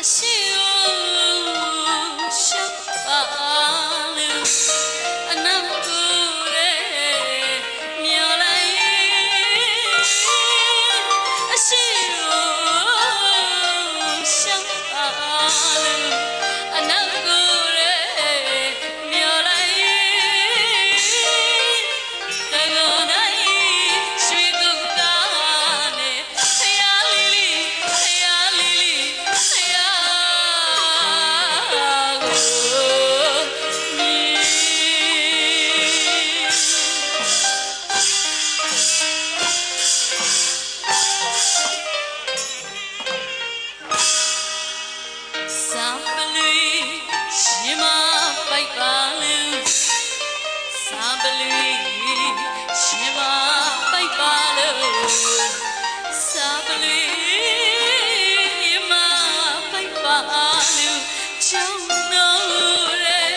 assume ချောင်းတော်ရဲ့